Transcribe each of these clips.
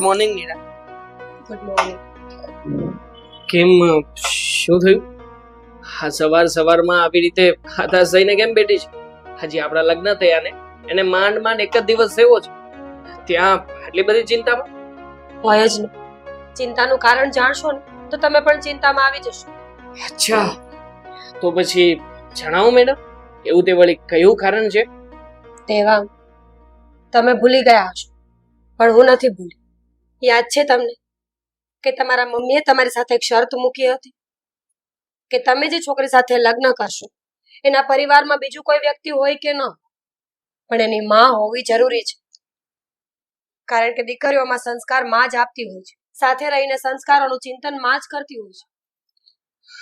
Good morning Neera good morning કેમ શું થયું? હા સવાર સવારમાં આવી રીતે હતાશ થઈને કેમ બેઠી છે? હજી આપણા લગ્ન થયા ને એને માંડ માંડ એક જ દિવસ થયો છે. ત્યાં આટલી બધી ચિંતામાં? હોય જ નહીં ચિંતાનું કારણ જાણશો ને તો તમે પણ ચિંતામાં આવી જશો. અચ્છા. તો પછી જણાવો મેડમ એવું તે વળી કયું કારણ છે? તેવા. તમે ભૂલી ગયા હશો પણ હું નથી ભૂલી. યાદ છે તમને? કે તમારા મમ્મીએ તમારી સાથે એક શરત મૂકી હતી? કે તમે જે છોકરી સાથે લગ્ન કરશો, એના પરિવારમાં બીજું કોઈ વ્યક્તિ હોય કે ન? પણ એની માં હોવી જરૂરી છે. કારણ કે દીકરીઓમાં સંસ્કારમાં જ આપતી હોય છે. સાથે રહીને સંસ્કારોનું ચિંતનમાં જ કરતી હોય છે.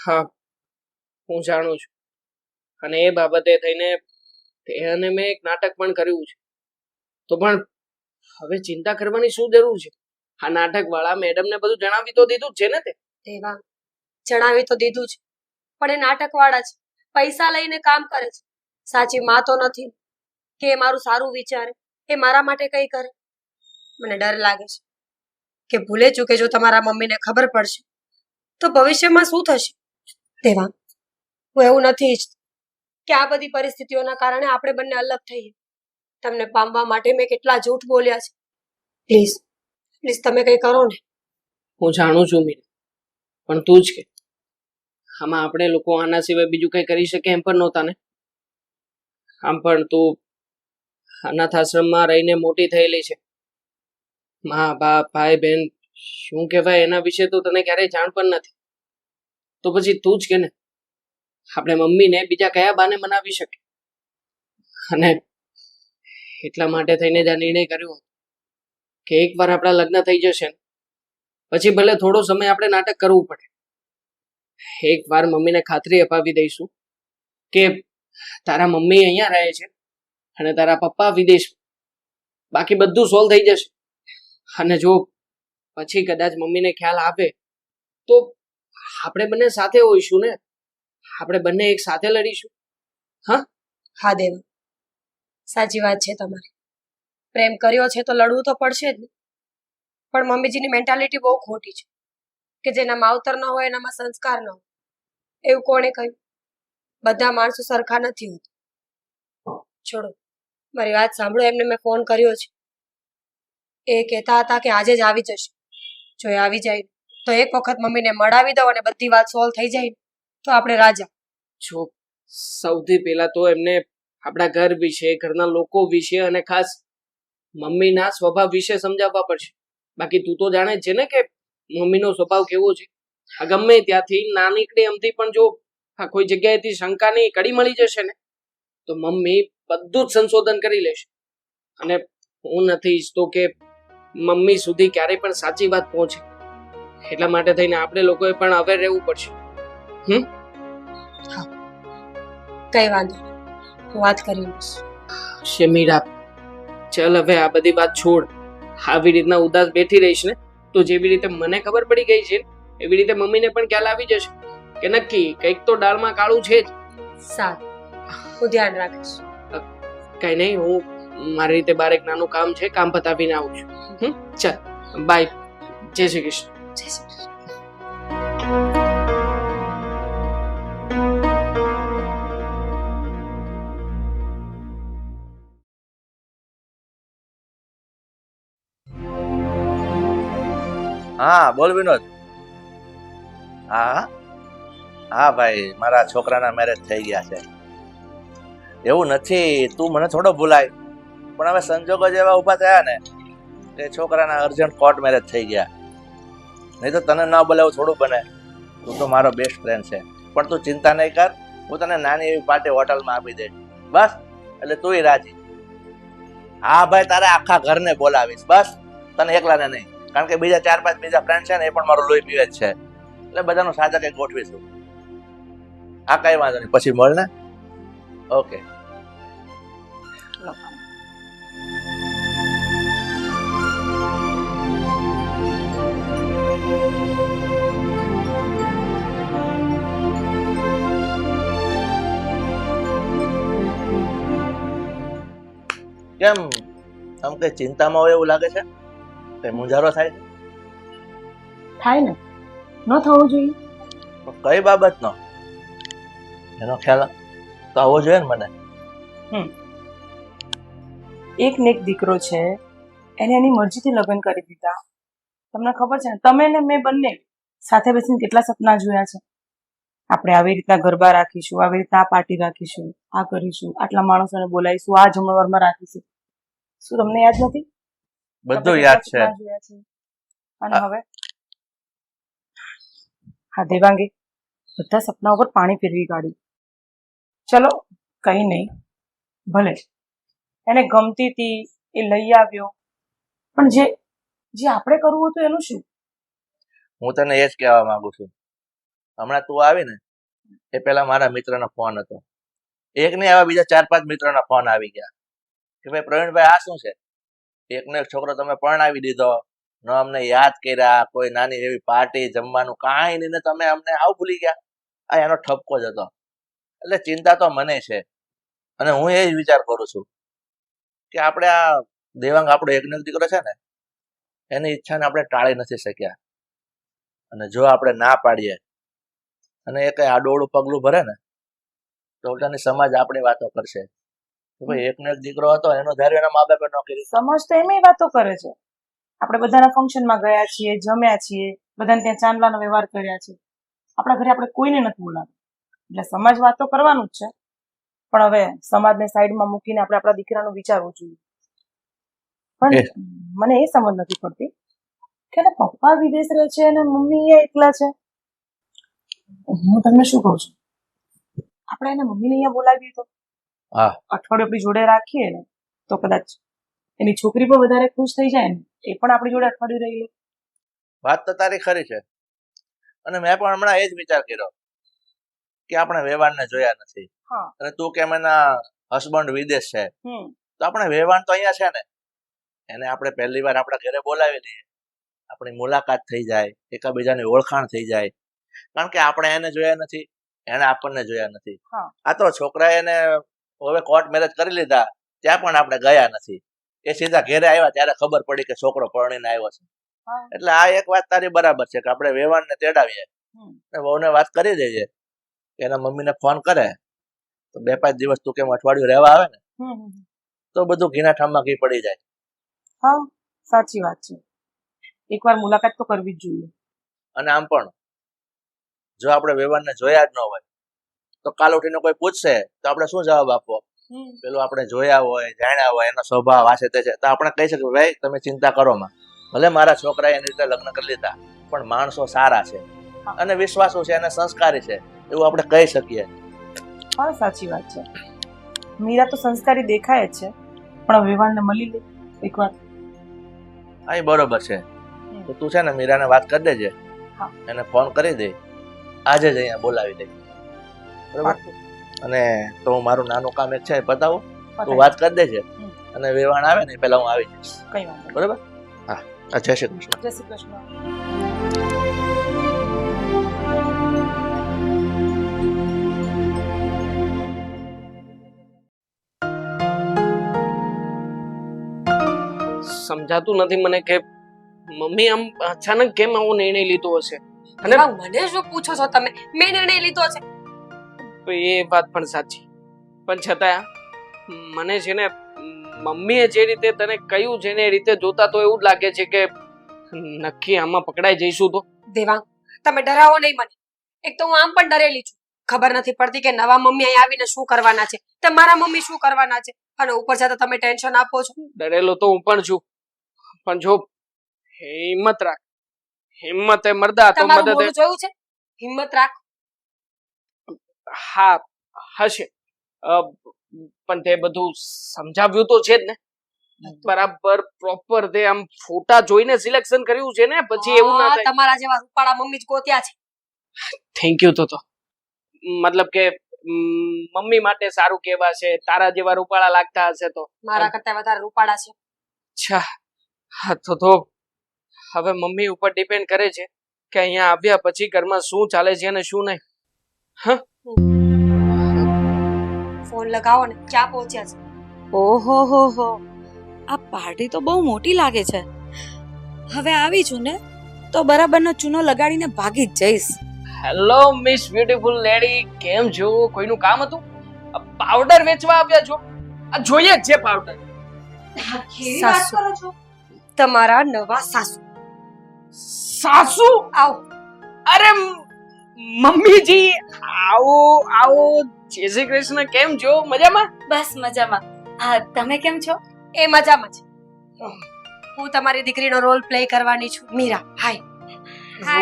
હા, હું જાણું છું. અને એ બાબતે થઈને અને મેં એક નાટક પણ કર્યું છે. તો પણ હવે ચિંતા કરવાની શું જરૂર છે? આ નાટક વાળા મેડમને બધું જણાવી તો દીધું છે ને તે? દેવા, જણાવી તો દીધું છે પણ એ નાટકવાળા છે પૈસા લઈને કામ કરે છે. સાચી માં તો નથી. કે મારું સારું વિચારે, એ મારા માટે કઈ કરે? મને ડર લાગે છે. કે ભૂલે ચૂકે જો તમારા મમ્મીને ખબર પડશે, તો ભવિષ્યમાં શું થશે? તેવા હું એવું નથી ઈચ્છતી કે આ બધી પરિસ્થિતિઓના કારણે આપણે બંને અલગ થઈએ. તમને પામવા માટે મેં કેટલા જૂઠ બોલ્યા છે. પ્લીઝ પ્લીઝ તમે કંઈ કરો ને. હું જાણું છું મીરા પણ તું જ કે. આમાં આપણે લોકો આના સિવાય બીજું કંઈ કરી શકે એમ પણ નહોતા ને. આમ પણ તું અનાથ આશ્રમમાં રહીને મોટી થયેલી છે. મા, બાપ, ભાઈ બહેન શું કહેવાય એના વિશે તો તને ક્યારેય જાણ પણ નથી. તો પછી તું જ કે ને. આપણે મમ્મીને બીજા કયા બાને મનાવી શકે અને એટલા માટે થઈને જ આ નિર્ણય કર્યો કે એકવાર આપણા લગ્ન થઈ જશે પછી ભલે થોડો સમય આપણે નાટક કરવું પડે. એક વાર મમ્મીને ખાતરી અપાવી દઈશું કે તારા મમ્મી અહીંયા રહે છે અને તારા પપ્પા વિદેશ, બાકી બધું સોલ્વ થઈ જશે. અને જો પછી કદાચ મમ્મીને ખ્યાલ આપે તો આપણે બંને સાથે હોઈશું ને? આપણે બંને એક સાથે લડીશું? હા, દેવ. સાચી વાત છે તમારી. પ્રેમ કર્યો છે તો લડવું તો પડશે જ ને. પણ મમ્મીજીની મેન્ટાલિટી બહુ ખોટી છે. કે જેના માવતર ન હોય, એનામાં સંસ્કાર ન હોય. એવું કોણે કહ્યું? બધા માણસો સરખા નથી હોતા. છોડો, મારી વાત સાંભળો, એમને મેં ફોન કર્યો છે. એ કહેતા હતા કે આજે જ આવી જશે. જો એ આવી જાય, તો એક વખત મમ્મીને મળાવી દો અને બધી વાત સોલ્વ થઈ જાય તો આપણે રાજા. જો સૌથી પહેલા તો એમને આપણા ઘર વિશે, ઘરના લોકો વિશે અને ખાસ મમ્મીના સ્વભાવ વિશે સમજાવવા પડશે. બાકી તું તો જાણે છે ને કે મમ્મીનો સ્વભાવ કેવો છે. આ ગમે ત્યાંથી નાનીકડી અમથી પણ જો આ કોઈ જગ્યાએથી શંકાની કડી મળી જશે ને તો મમ્મી બધું જ સંશોધન કરી લેશે. અને હું નથી ઈચ્છતો કે મમ્મી સુધી ક્યારેય પણ સાચી વાત પહોંચે. એટલા માટે થઈને આપણે લોકોએ પણ અવેર રહેવું પડશે. હમ? કઈ વાંધો વાત કરી લઈશ. શમીરા ચલ હવે આ બધી વાત છોડ. આવી રીતના ઉદાસ બેઠી રહીશ ને તો જેવી રીતે મને ખબર પડી ગઈ છે એવી રીતે મમ્મીને પણ ખ્યાલ આવી જશે કે નક્કી કંઈક તો દાળમાં કાળું છે જ. સારું. હું ધ્યાન રાખીશ. કઈ નહીં હું મારી રીતે બાર એક નાનું કામ છે કામ પતાવીને આવું છું. હમ ચાલ બાય. જય શ્રી કૃષ્ણ. જય શ્રી હા, બોલ વિનોદ. હા? હા, ભાઈ, મારા છોકરાના મેરેજ થઈ ગયા છે. એવું નથી, તું મને થોડો ભૂલાય. પણ હવે સંજોગો જેવા ઊભા થયા ને કે છોકરાના અર્જન્ટ કોર્ટ મેરેજ થઈ ગયા. નહીં તો તને ન બોલાવું થોડું બને. તું તો મારો બેસ્ટ ફ્રેન્ડ છે. પણ તું ચિંતા નહીં કર, હું તને નાની એવી પાર્ટી હોટલમાં આપી દઈશ. બસ, એટલે તુંય રાજી. હા, ભાઈ, તારે આખા ઘરને બોલાવીશ. બસ, તને એકલાને નહીં. કારણ કે બીજા ચાર પાંચ બીજા ફ્રેન્ડ છે ને, એ પણ મારું લોહી પીવે જ છે. એટલે બધાનું સાજા કંઈક ગોઠવીશું હા કઈ વાંધો નહીં. પછી મળ ને ઓકે. કેમ? આમ કઈ ચિંતામાં હોય એવું લાગે છે? કઈ મુંજારો થાય? છે થાય ને. ન થવું જોઈએ. પણ કઈ બાબતનો? એનો ખ્યાલ તો આવવો જોઈએ ને મને. એક ને એક દીકરો છે. એને એની મરજીથી લગ્ન કરી દીધા. તમને ખબર છે ને? તમે ને મેં બંને સાથે બેસીને કેટલા સપના જોયા છે. આપણે આવી રીતના ગરબા રાખીશું આવી રીતના આ પાર્ટી રાખીશું આ કરીશું આટલા માણસોને બોલાવીશું આ જમણવારમાં રાખીશું. શું તમને યાદ નથી? બધું યાદ છે. અને હવે? હા દેવાંગી બધા સપના ઉપર પાણી ફેરવી કાઢ્યું. ચલો કઈ નહીં. ભલે એને ગમતી હતી એ લઈ આવ્યો. પણ જે જે આપણે કરવું હતું એનું શું? હું તને એ જ કહેવા માંગુ છું. હમણાં તું આવી ને એ પેલા મારા મિત્રનો ફોન હતો. એક નહીં આવા બીજા ચાર પાંચ મિત્રોના ફોન આવી ગયા. કે ભાઈ પ્રવીણભાઈ આ શું છે? એકનો એક છોકરો તમે પરણાવી દીધો, ન અમને યાદ કર્યા, કોઈ નાની એવી પાર્ટી જમવાનું કાંઈ નહીં ને તમે અમને આવું ભૂલી ગયા. આ એનો ઠપકો જ હતો. એટલે ચિંતા તો મને છે. અને હું એ જ વિચાર કરું છું કે આપણે આ દેવાંગ આપણો એકનો એક દીકરો છે ને, એની ઈચ્છાને આપણે ટાળી નથી શક્યા. અને જો આપણે ના પાડીએ અને એ કઈ આડોળું પગલું ભરે ને, તો ઉલટાની સમાજ આપણી વાતો કરશે. ભાઈ એકનો એક દીકરો હતો એનો ધારે એના મા બાપે ન કરી. સમાજ તો એમ વાતો કરે છે. આપણે બધાના ફંક્શનમાં ગયા છીએ જમ્યા છીએ બધાને ત્યાં ચાંદલાનો વ્યવહાર કર્યા છે. આપણા ઘરે આપણે કોઈને નથી બોલાવ્યું એટલે સમાજ વાતો કરવાનું જ છે. પણ હવે સમાજને સાઈડમાં મૂકીને આપણે આપણા દીકરાનું વિચારવું જોઈએ. પણ મને એ સમજ નથી પડતી કે એના પપ્પા વિદેશ રહે છે અને મમ્મી અહીંયા એકલા છે. હું તમને શું કહું છું? આપણે એને મમ્મીને અહીંયા બોલાવીએ તો. અઠવાડિયું આપણી જોડે રાખીએ ને તો કદાચ એની છોકરી પણ વધારે ખુશ થઈ જાય ને એ પણ આપણી જોડે અઠવાડિયું રહી લે. વાત તો તારી ખરી છે. અને મેં પણ હમણાં એ જ વિચાર કર્યો કે આપણે વ્યવહારને જોયા નથી. અને તું કેમ એના હસબન્ડ વિદેશ છે. તો આપણે વ્યવહાર તો અહીંયા છે ને. એને આપણે પહેલી વાર આપણા ઘરે બોલાવી લઈએ. આપણી મુલાકાત થઈ જાય એકાબીજાની ઓળખાણ થઈ જાય. કારણ કે આપણે એને જોયા નથી એને આપણને જોયા નથી. આ તો છોકરા એને હવે કોર્ટ મેરેજ કરી લીધા ત્યાં પણ આપણે ગયા નથી. એ સીધા ઘેરે આવ્યા ત્યારે ખબર પડી કે છોકરો પરણીને આવ્યો છે. એટલે આ એક વાત તારી બરાબર છે કે આપણે વેવાણને તેડાવીએ. ને વહુને વાત કરી દઈએ. કે એના મમ્મીને ફોન કરે. તો બે પાંચ દિવસ તું કેમ અઠવાડિયું રહેવા આવે ને. તો બધું ઘીના ઠામમાં ઘી પડી જાય. હા સાચી વાત છે. એકવાર મુલાકાત તો કરવી જ જોઈએ. અને આમ પણ જો આપણે વેવાણને જોયા જ ન હોય તો કાલ ઉઠીને કોઈ પૂછશે તો આપણે શું જવાબ આપવો? પેલું આપણે જોયા હોય જાણ્યા હોય એનો સ્વભાવ આ છે તે છે. તો આપણે કહી શકીએ ભાઈ તમે ચિંતા કરો માં. ભલે મારા છોકરાએ એની રીતે લગ્ન કરી લીધા પણ માણસો સારા છે અને વિશ્વાસુ છે અને સંસ્કારી છે. એવું આપણે કહી શકીએ. હા સાચી વાત છે. મીરા તો સંસ્કારી દેખાય જ છે. પણ વિવાહને મળી લે એકવાર હા એ બરોબર છે. તો તું છે ને મીરાને વાત કરી દેજે. હા. એને ફોન કરી દે. આજે જ અહીંયા બોલાવી દે. બરોબર? અને તો મારું નાનું કામ એક છે બતાવો. તું વાત કરી દેજે. અને વેવાણ આવે ને પેલા હું આવી જઈશ. કઈ વાંધો નહીં. બરોબર? હા. હા જય શ્રી કૃષ્ણ. જય શ્રી કૃષ્ણ. સમજાતું નથી મને કે મમ્મી આમ અચાનક કેમ આવો નિર્ણય લીધો હશે? અને મને શું પૂછો છો તમે? મેં નિર્ણય લીધો છે. એ વાત પણ સાચી. પણ છતાં મને છે ને મમ્મીએ જે રીતે તને કહ્યું છે ને એ રીતે જોતા તો એવું જ લાગે છે કે નક્કી આમાં પકડાઈ જઈશું તો. દેવાંગ તમે ડરાવો નહીં મને. એક તો હું આમ પણ ડરેલી છું. ખબર નથી પડતી કે નવા મમ્મી અહીં આવીને શું કરવાના છે. તે મારા મમ્મી શું કરવાના છે? અને ઉપર જતા તમે ટેન્શન આપો છો. ડરેલો તો હું પણ છું. પણ જો હિંમત રાખ. હિંમત એ મરદા તો મદદ જોયું છે? હિંમત રાખ. હા હશે. પણ તે બધું સમજાવ્યું તો છે જ ને. બરાબર પ્રોપર તે આમ ફોટા જોઈને સિલેક્શન કર્યું છે ને પછી એવું ના થાય. તમારા જેવા રૂપાળા મમ્મી જ ગોત્યા છે. થેન્ક યુ તો તો મતલબ કે મમ્મી માટે સારું કેવા છે તારા જેવા રૂપાળા લાગતા હશે તો. મારા કરતા વધારે રૂપાળા છે. અચ્છા. હા તો તો હવે મમ્મી ઉપર ડિપેન્ડ કરે છે કે અહીંયા આવ્યા પછી ઘરમાં શું ચાલે છે અને શું નહીં. ફોન લગાવો ને ક્યાં પહોંચ્યા છે. ઓહો હો હો. આ પાર્ટી તો બહુ મોટી લાગે છે. હવે આવી છું ને તો બરાબરનો ચૂનો લગાડીને ભાગી જ જઈશ. હેલો મિસ બ્યુટીફુલ લેડી કેમ છો? કોઈનું કામ હતું? પાવડર વેચવા આવ્યા છો? આ જોઈએ જ છે પાવડર સાસુ. તમારા નવા સાસુ. સાસુ? આવ. અરે મમ્મીજી આવો આવો જય શ્રી કૃષ્ણ કેમ છો? મજામાં? બસ મજામાં. હા તમે કેમ છો? એ મજામાં છે. હું તમારી દીકરીનો રોલ પ્લે કરવાની છું. મીરા હાય.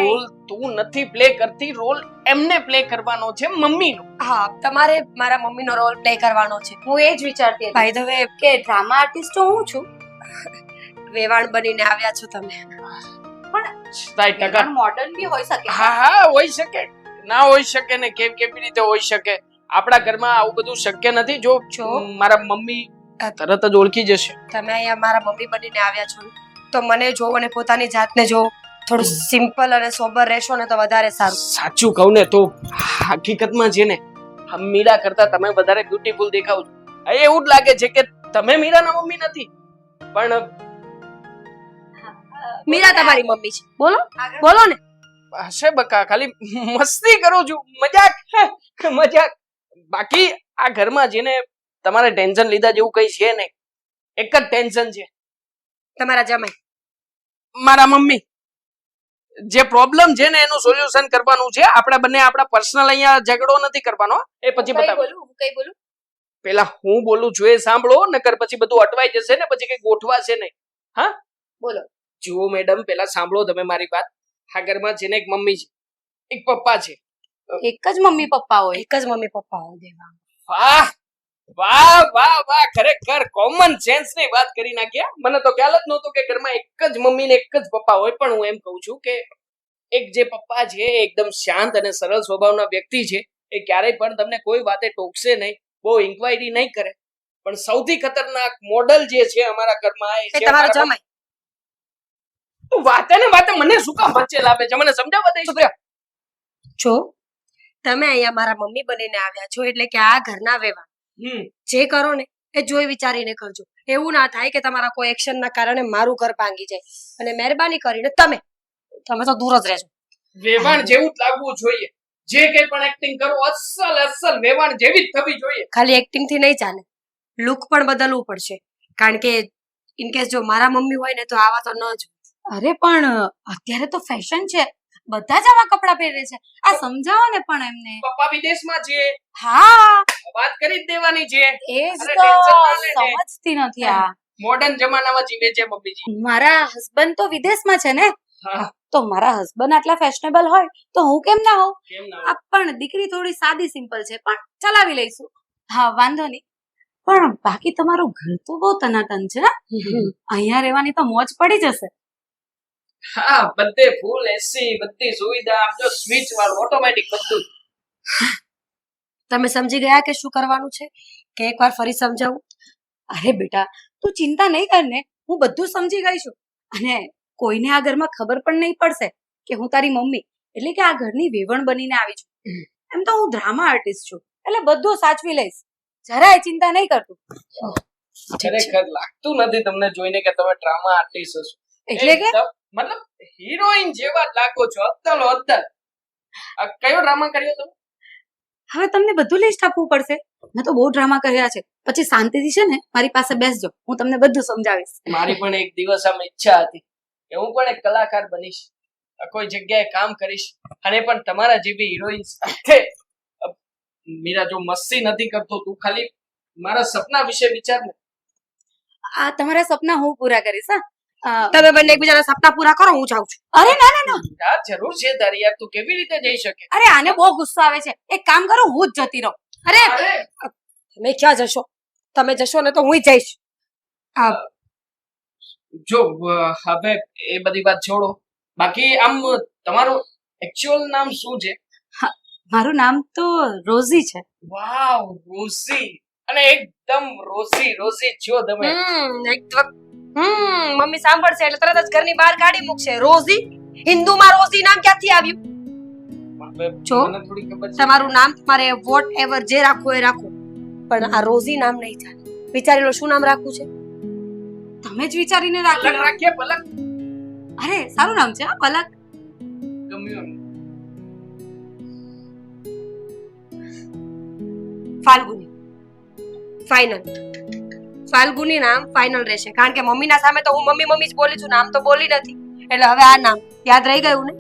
રોલ તું નથી પ્લે કરતી રોલ એમને પ્લે કરવાનો છે મમ્મીનો. હા તમારે મારા મમ્મીનો રોલ પ્લે કરવાનો છે. હું એ જ વિચારતી હતી. બાય ધ વે કે ડ્રામા આર્ટિસ્ટ તો હું છું. વેવાણ બનીને આવ્યા છો તમે. ટકા. મોડર્ન બી હોઈ શકે. હા હા હોઈ શકે. ના હોઈ શકે ને કેમ કેવી રીતે હોઈ શકે? આપણા ઘરમાં આવું બધું શક્ય નથી. જો. મારા મમ્મી તરત જ ઓળખી જશે. તમે અહીંયા મારા મમ્મી બનીને આવ્યા છો. તો મને જો અને પોતાની જાતને જો. થોડું સિમ્પલ અને સોબર રહેશો ને તો વધારે સારું. સાચું કહું ને તો હકીકતમાં છે ને મીરા કરતા તમે વધારે બ્યુટીફુલ દેખાવ છો. એવું જ લાગે છે કે તમે મીરાના મમ્મી નથી. પણ મીરા તમારી મમ્મી છે. બોલો? બોલો ને. હશે બકા ખાલી મસ્તી કરું છું. મજાક. મજાક. બાકી આ ઘરમાં જેને તમારે ટેન્શન લીધા જેવું કઈ છે નહીં. એક જ ટેન્શન છે. તમારા જમાઈ. મારા મમ્મી. જે પ્રોબ્લેમ છે ને એનું સોલ્યુશન કરવાનું છે. આપણે બંને આપણા પર્સનલ અહીંયા ઝઘડો નથી કરવાનો. એ પછી બતાવો. બોલું? હું કઈ બોલું? પેલા હું બોલું છું એ સાંભળો નકર પછી બધું અટવાઈ જશે ને પછી કઈ ગોઠવાશે નહીં. હા? બોલો. જુઓ મેડમ પેલા સાંભળો તમે મારી વાત. આ ઘરમાં છે ને એક મમ્મી છે. એક પપ્પા છે. એક જ મમ્મી પપ્પા હોય? એક જ મમ્મી પપ્પા હોય દેવા. વાહ! વાહ વાહ વાહ! ખરેખર કોમન સેન્સની વાત કરી નાખ્યા. મને તો ખ્યાલ જ નહોતો કે ઘરમાં એક જ મમ્મી ને એક જ પપ્પા હોય પણ હું એમ કહું છું કે એક જે પપ્પા છે એકદમ શાંત અને સરળ સ્વભાવના વ્યક્તિ છે. એ ક્યારેય પણ તમને કોઈ વાતે ટોકશે નહીં બહુ ઇન્ક્વાયરી નહીં કરે. પણ સૌથી ખતરનાક મોડલ જે છે અમારા ઘરમાં એ છે તમારો જમાઈ. તું વાતે ને વાતે મને શું કામ વચ્ચે લાવે છે? મને સમજાવવા દઈશ? જો તમે અહીંયા મારા મમ્મી બનીને આવ્યા છો એટલે કે આ ઘરના વેવા જે કરો ને એ જોઈ વિચારીને કરજો. એવું ના થાય કે તમારા કોઈ એક્શન ના કારણે મારું ઘર ભાંગી જાય. અને મહેરબાની કરીને તમે તમે તો દૂર જ રહેજો. વેવાણ જેવું જ લાગવું જોઈએ. જે કઈ પણ એક્ટિંગ કરો અસલ અસલ વેવાણ જેવી જ થવી જોઈએ. ખાલી એક્ટિંગથી નહીં ચાલે. લુક પણ બદલવું પડશે. કારણ કે ઇન કેસ જો મારા મમ્મી હોય ને તો આવા તો ન જ અરે પણ અત્યારે તો ફેશન છે. બધા જ આવા કપડાં પહેરે છે. આ સમજાવો ને પણ એમને. પપ્પા વિદેશમાં છે હા. વાત કરી જ દેવાની છે. એ તો. સમજતી નથી આ. મોડર્ન જમાનામાં જીવે છે મમ્મીજી. મારા હસબન્ડ તો વિદેશમાં છે ને? તો મારા હસબન્ડ આટલા ફેશનેબલ હોય તો હું કેમ ના હોઉં? આ પણ દીકરી થોડી સાદી સિમ્પલ છે પણ ચલાવી લઈશું. હા વાંધો નહીં. પણ બાકી તમારું ઘર તો બહુ તનાતન છે ને અહીંયા રહેવાની તો મોજ પડી જશે. હા બધે ફૂલ એસી બધી સુવિધા આમ જો સ્વિચ વાળું ઓટોમેટિક બધું. તમે સમજી ગયા કે શું કરવાનું છે? કે એકવાર ફરી સમજાવું? અરે બેટા તું ચિંતા નહીં કર ને હું બધું સમજી ગઈ છું. અને કોઈને આ ઘરમાં ખબર પણ નહીં પડશે કે હું તારી મમ્મી એટલે કે આ ઘરની વેવણ બનીને આવી છું. એમ તો હું ડ્રામા આર્ટિસ્ટ છું એટલે બધું સાચવી લઈશ. જરાય ચિંતા નહીં કરતું. ખરેખર લાગતું નથી તમને જોઈને કે તમે ડ્રામા આર્ટિસ્ટ છો એટલે કે? મતલબ હિરોઈન જેવા લાગો છો અદ્દલો અદ્દલ. કયો ડ્રામા કર્યો તમે? હવે તમને બધું લિસ્ટ આપવું પડશે. મેં તો બહુ ડ્રામા કર્યા છે. પછી શાંતિથી છે ને મારી પાસે બેસજો. હું તમને બધું સમજાવીશ. મારી પણ એક દિવસ આમ ઈચ્છા હતી કે હું પણ એક કલાકાર બનીશ. કોઈ જગ્યાએ કામ કરીશ. અને પણ તમારા જેવી હિરોઈન સાથે મીરા જો મસ્તી નથી કરતો તું ખાલી મારા સપના વિશે વિચાર ને. આ તમારા સપના હું પૂરા કરીશ હા. તમે બંને એકબીજાના સપના પૂરા કરો હું જાઉં છું. અરે ના ના ના. જરૂર છે તારી યાર તું કેવી રીતે જઈ શકે? અરે આને બહુ ગુસ્સો આવે છે. એક કામ કરો હું જ જતી રહું. અરે તમે ક્યાં જશો? તમે જશો ને તો હું જઈશ. જો હવે એ બધી વાત છોડો. બાકી આમ તમારું એક્ચ્યુઅલ નામ શું છે? મારું નામ તો રોઝી છે. Wow Rosie. અને એકદમ રોઝી રોઝી છો તમે. એક વખત હમ મમ્મી સાંભળશે એટલે તરત જ ઘરની બહાર કાઢી મૂકશે. રોઝી? હિન્દુમાં રોઝી નામ ક્યાંથી આવ્યું? જો, મને થોડી ખબર છે. તમારું નામ તમારે વોટ એવર જે રાખવું એ રાખો. પણ આ રોઝી નામ નહીં ચાલે વિચારી લો શું નામ રાખવું છે? તમે જ વિચારીને રાખી રાખીએ પલક અરે સારું નામ છે હા પલક ગમ્યું. ફાલ્ગુની. ફાઇનલ ફાલ્ગુની નામ ફાઇનલ રહેશે. કારણ કે મમ્મીના સામે તો હું મમ્મી મમ્મી જ બોલી છું નામ તો બોલી નથી. એટલે હવે આ નામ યાદ રહી ગયું ને?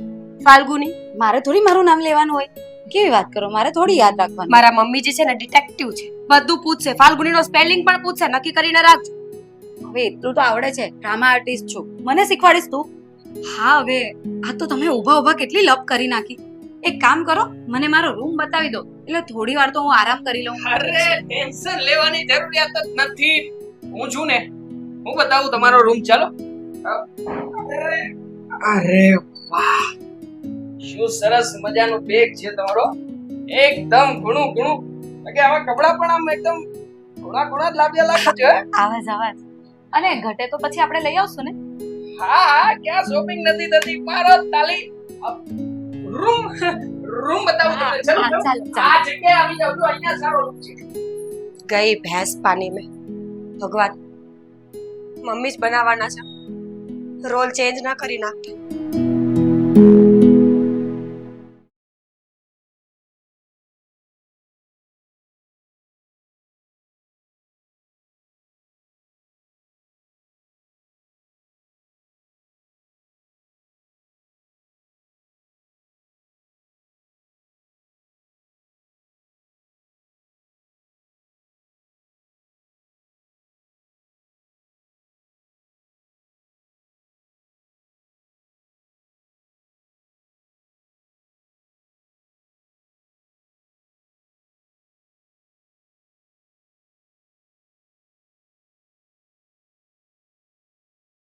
ફાલ્ગુની? મારે થોડી મારું નામ લેવાનું હોય? કેવી વાત કરો? મારે થોડી યાદ રાખવાનું. મારા મમ્મી જે છે ને ડિટેક્ટિવ છે. બધું પૂછશે. ફાલ્ગુનીનો સ્પેલિંગ પણ પૂછશે. નક્કી કરીને રાખજો. હવે એટલું તો આવડે છે. ડ્રામા આર્ટિસ્ટ છું. મને શીખવાડીશ તું. હા હવે આ તો તમે ઊભા ઊભા કેટલી લપ કરી નાખી. એક કામ કરો મને મારો રૂમ બતાવી દો. એટલે થોડી વાર તો હું આરામ કરી લઉં. અરે ટેન્શન લેવાની જરૂરિયાત જ નથી. હું છું ને? હું બતાવું તમારો રૂમ ચાલો. અરે અરે વાહ. શું સરસ મજાનું બેગ છે તમારો. એકદમ ઘણું ઘણું. કે આવા કપડા પણ આમ એકદમ ઘણા ઘણા જ લાવ્યા લાગે છે આવાજ આવાજ. અને ઘટે તો પછી આપણે લઈ આવશું ને? હા હા ક્યાં શોપિંગ નથી થતી? પારો તાલી રૂમ રૂમ બતાવું હા, તમને ચાલો. આ જગ્યાએ આવી જાવ તો અહીંયા સારો રૂમ છે. ગઈ ભેંસ પાણી મેં. ભગવાન. મમ્મી જ બનાવવાના છે. રોલ ચેન્જ ના કરી નાખતા